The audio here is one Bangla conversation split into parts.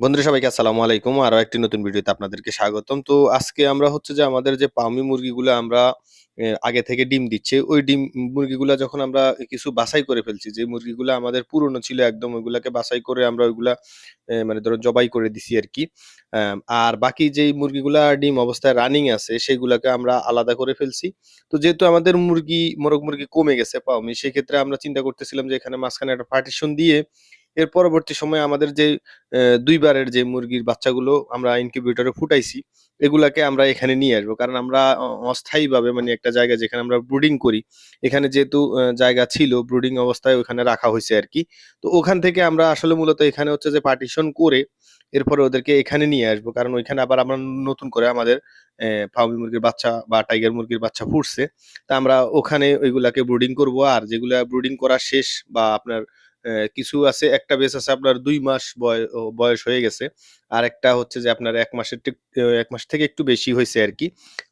বন্ধুরা, সবাইকে আসসালামু আলাইকুম। আরও একটি নতুন ভিডিওতে আপনাদেরকে স্বাগতম। তো আজকে আমরা হচ্ছে যে আমাদের যে পামি মুরগিগুলো আমরা আগে থেকে ডিম দিচ্ছে, ওই ডিম মুরগিগুলা যখন আমরা কিছু বাছাই করে ফেলছি, যে মুরগিগুলো আমাদের পুরনো ছিল একদম, ওইগুলাকে বাছাই করে আমরা ওইগুলা মানে ধরো জবাই করে দিছি আর কি। আর বাকি যেই মুরগিগুলা ডিম অবস্থায় রানিং আছে, সেগুলাকে আমরা আলাদা করে ফেলছি। তো যেহেতু আমাদের মুরগি, মোরগ মুরগি কমে গেছে পাওমি, সেক্ষেত্রে আমরা চিন্তা করতেছিলাম যে এখানে মাঝখানে একটা পার্টিশন দিয়ে এর পরবর্তী সময়ে আমাদের যে দুইবারের যে মুরগির বাচ্চাগুলো আমরা ইনকিউবেটরে ফুটাইছি এগুলাকে আমরা এখানে নিয়ে আসব। কারণ আমরা অস্থায়ীভাবে মানে একটা জায়গা যেখানে আমরা ব্রুডিং করি এখানে যেহেতু জায়গা ছিল ব্রুডিং অবস্থায় ওখানে রাখা হয়েছে আর কি। তো ওখান থেকে আমরা আসলে মূলত এখানে হচ্ছে যে পার্টিশন করে এরপরে ওদেরকে এখানে নিয়ে আসব। কারণ ওইখানে আবার আমরা নতুন করে আমাদের আহ, মুরগির বাচ্চা বা টাইগার মুরগির বাচ্চা ফুটছে। তা আমরা ওখানে ওইগুলাকে ব্রুডিং করব। আর যেগুলা ব্রুডিং করা শেষ বা আপনার কিছু আছে, একটা বেস আছে আপনার দুই মাস বয়স হয়ে গেছে। আর একটা হচ্ছে যে আপনার এক মাসের এক মাস থেকে একটু বেশি হয়েছে আর কি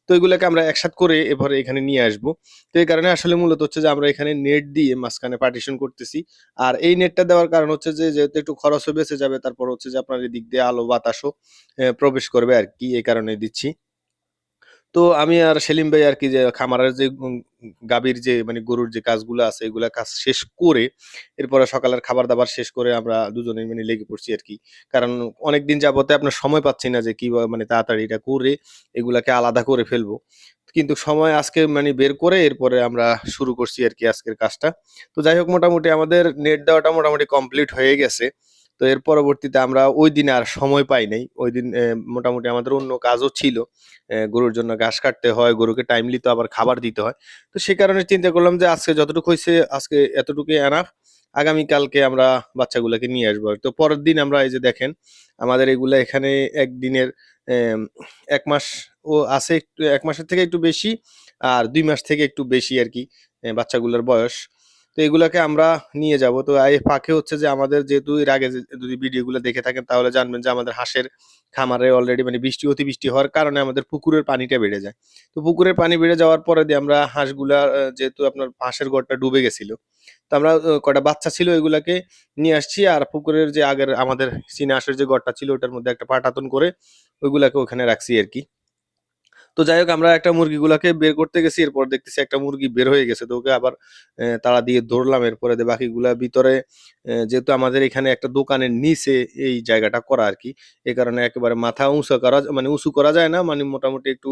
তো এগুলাকে আমরা একসাথ করে এবারে এখানে নিয়ে আসব। তো এই কারণে আসলে মূলত হচ্ছে যে আমরা এখানে নেট দিয়ে মাঝখানে পার্টিশন করতেছি। আর এই নেটটা দেওয়ার কারণ হচ্ছে যে, যেহেতু একটু খরচও বেঁচে যাবে, তারপর হচ্ছে যে আপনার এদিক দিয়ে আলো বাতাসও প্রবেশ করবে আর কি এই কারণে দিচ্ছি। তো আমি আর সেলিম ভাই আর কি যে খামারের যে গাভীর যে মানে গরুর যে কাজগুলো আছে, এগুলা কাজ শেষ করে এরপরে সকালের খাবার দাবার শেষ করে আমরা দুজনে মানে লেগে পড়ছি আর কি। কারণ অনেকদিন যাবতে আপনার সময় পাচ্ছি না যে কীভাবে মানে তাড়াতাড়ি এটা করে এগুলাকে আলাদা করে ফেলব। কিন্তু সময় আজকে মানে বের করে এরপরে আমরা শুরু করছি আর কি আজকের কাজটা। তো যাই হোক, মোটামুটি আমাদের নেট দেওয়াটা মোটামুটি কমপ্লিট হয়ে গেছে। তো এর পরবর্তীতে আমরা ওই দিন আর সময় পাই নাই। ওই দিন মোটামুটি আমাদের অন্য কাজও ছিল। গরুর জন্য ঘাস কাটতে হয়, গরুকে টাইমলি তো আবার খাবার দিতে হয়। তো সে কারণে চিন্তা করলাম যে আজকে যতটুকু হয়েছে, আজকে এতটুকুই এনাফ আগামীকালকে আমরা বাচ্চাগুলোকে নিয়ে আসব। তো পরের দিন আমরা এই যে দেখেন, আমাদের এগুলো এখানে একদিনের এক মাস ও আছে একটু, এক মাসের থেকে একটু বেশি, আর দুই মাস থেকে একটু বেশি আর কি বাচ্চাগুলোর বয়স। তো এগুলাকে আমরা নিয়ে যাব। তো এই ফাঁকে হচ্ছে যে আমাদের যেহেতু এর আগে যদি ভিডিওগুলো দেখে থাকেন, তাহলে জানবেন যে আমাদের হাঁসের খামারে অলরেডি মানে বৃষ্টি, অতিবৃষ্টি হওয়ার কারণে আমাদের পুকুরের পানিটা বেড়ে যায়। তো পুকুরের পানি বেড়ে যাওয়ার পরে দিয়ে আমরা হাঁসগুলা যেহেতু আপনার হাঁসের ঘরটা ডুবে গেছিল, তো আমরা কটা বাচ্চা ছিল এগুলাকে নিয়ে আসছি আর পুকুরের যে আগের আমাদের চীনা হাঁসের যে ঘরটা ছিল, ওটার মধ্যে একটা পাটাতন করে ওইগুলাকে ওখানে রাখছি আর কি। তো যাই হোক, আমরা একটা মুরগিগুলাকে বের করতে গেছি, এরপর দেখতেছি একটা মুরগি বের হয়ে গেছে, তো ওকে আবার তারা দিয়ে ধরলাম, এরপরে বাকিগুলা ভিতরে যেহেতু আমাদের এখানে একটা দোকানের নিচে এই জায়গাটা করা আর কি এই কারণে একেবারে মাথা উঁচু করা মানে উঁচু করা যায় না মানে মোটামুটি একটু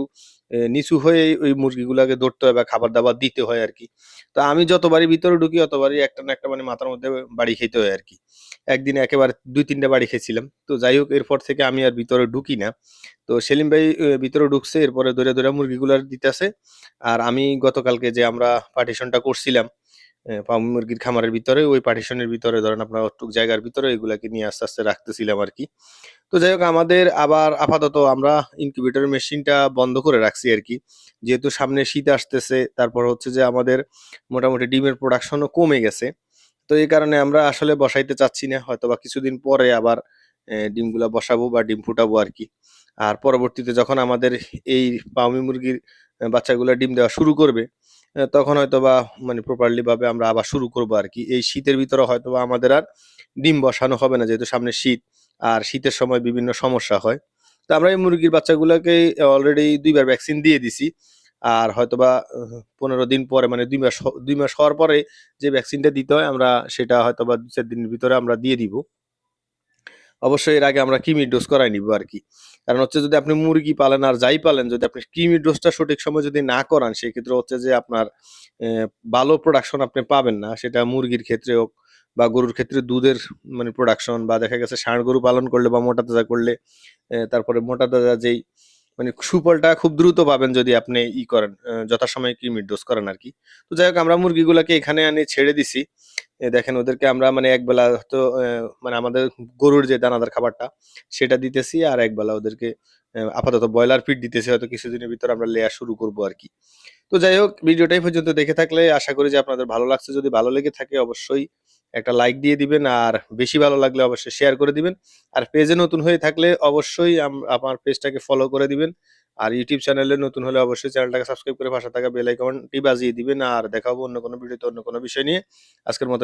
নিচু হয়ে ওই মুরগিগুলাকে ধরতে হয় বা খাবার দাবার দিতে হয় আর কি। তো আমি যতবারই ভিতরে ঢুকি, অতবারই একটা না একটা মানে মাথার মধ্যে বাড়ি খেতে হয় আর কি। একদিন একেবারে দুই তিনটা বাড়ি খেয়েছিলাম তো যাই হোক, এরপর থেকে আমি আর ভিতরে ঢুকি না। তো সেলিম ভাই ভিতরে ঢুকছে, এরপরে ধরে ধরে মুরগিগুলার দিতেছে। আর আমি গতকালকে যে আমরা পার্টিশনটা করছিলাম মুরগির খামারের ভিতরে, ওই পার্টিশনের ভিতরে, ধরেন আপনার অটুক জায়গার ভিতরে, এগুলাকে নিয়ে আস্তে আস্তে রাখতেছিলাম আর কি তো যাই হোক, আমাদের আবার আপাতত আমরা ইনকিউবেটর মেশিনটা বন্ধ করে রাখছি আর কি যেহেতু সামনে শীত আসতেছে, তারপর হচ্ছে যে আমাদের মোটামুটি ডিমের প্রোডাকশনও কমে গেছে। তো এই কারণে আমরা আসলে বসাইতে চাচ্ছি না হয়তো বা কিছুদিন পরে আবার ডিমগুলা বসাবো বা ডিম ফুটাবো আর কি আর পরবর্তীতে যখন আমাদের এই পাউমি মুরগির বাচ্চাগুলো ডিম দেওয়া শুরু করবে তখন হয়তো বা মানে প্রপারলি ভাবে আমরা আবার শুরু করব আর কি এই শীতের ভিতরে হয়তো বা আমাদের আর ডিম বসানো হবে না, যেহেতু সামনে শীত, আর শীতের সময় বিভিন্ন সমস্যা হয়। তো আমরা এই মুরগির বাচ্চাগুলোকে অলরেডি দুইবার ভ্যাকসিন দিয়ে দিছি। আর হয়তোবা পনেরো দিন পরে মানে দুই মাস দুই মাস হওয়ার পরে যে ভ্যাকসিনটা দিতে হয়, আমরা সেটা হয়তোবা দু চার দিনের ভিতরে আমরা দিয়ে দিব। অবশ্যই এর আগে আমরা কিমির ডোজ করাই নিব আর কি। কারণ হচ্ছে যদি আপনি মুরগি পালেন আর যাই পালেন, যদি আপনি কিমির ডোজটা সঠিক সময় যদি না করান, সেক্ষেত্রে হচ্ছে যে আপনার ভালো প্রোডাকশন আপনি পাবেন না। সেটা মুরগির ক্ষেত্রে হোক বা গরুর ক্ষেত্রে দুধের মানে প্রোডাকশন বা দেখা গেছে ষাঁড় গরু পালন করলে বা মোটা তাজা করলে তারপরে মোটা তাজা যেই মানে সুফলটা খুব দ্রুত পাবেন যদি আপনি ই করেন যথাসময়ে কিমির ডোজ করেন আর কি। তো যাই হোক, আমরা মুরগিগুলোকে এখানে আনি ছেড়ে দিছি। দেখেন, ওদেরকে আমরা মানে একবেলা তো মানে আমাদের গরুর যে দানাদার খাবারটা, সেটা দিতেছি আর একবেলা ওদেরকে আপাতত ব্রয়লার ফিড দিতেছি। হয়তো কিছুদিনের ভিতর আমরা লেয়া শুরু করব আর কি। তো যাই হোক ভিডিওটাই পর্যন্ত দেখে থাকলে আশা করি যে আপনাদের ভালো লাগছে। যদি ভালো লেগে থাকে, অবশ্যই একটা লাইক দিয়ে দিবেন আর বেশি ভালো লাগলে অবশ্যই শেয়ার করে দিবেন। আর পেজে নতুন হয়ে থাকলে অবশ্যই আম- আমার পেজটাকে ফলো করে দিবেন। আর ইউটিউব চ্যানেলে নতুন হলে অবশ্যই চ্যানেলটাকে সাবস্ক্রাইব করে পাশে থাকা বেল আইকনটি বাজিয়ে দিবেন। আর দেখাবো অন্য কোনো ভিডিওতে অন্য কোনো বিষয় নিয়ে। আজকের মতো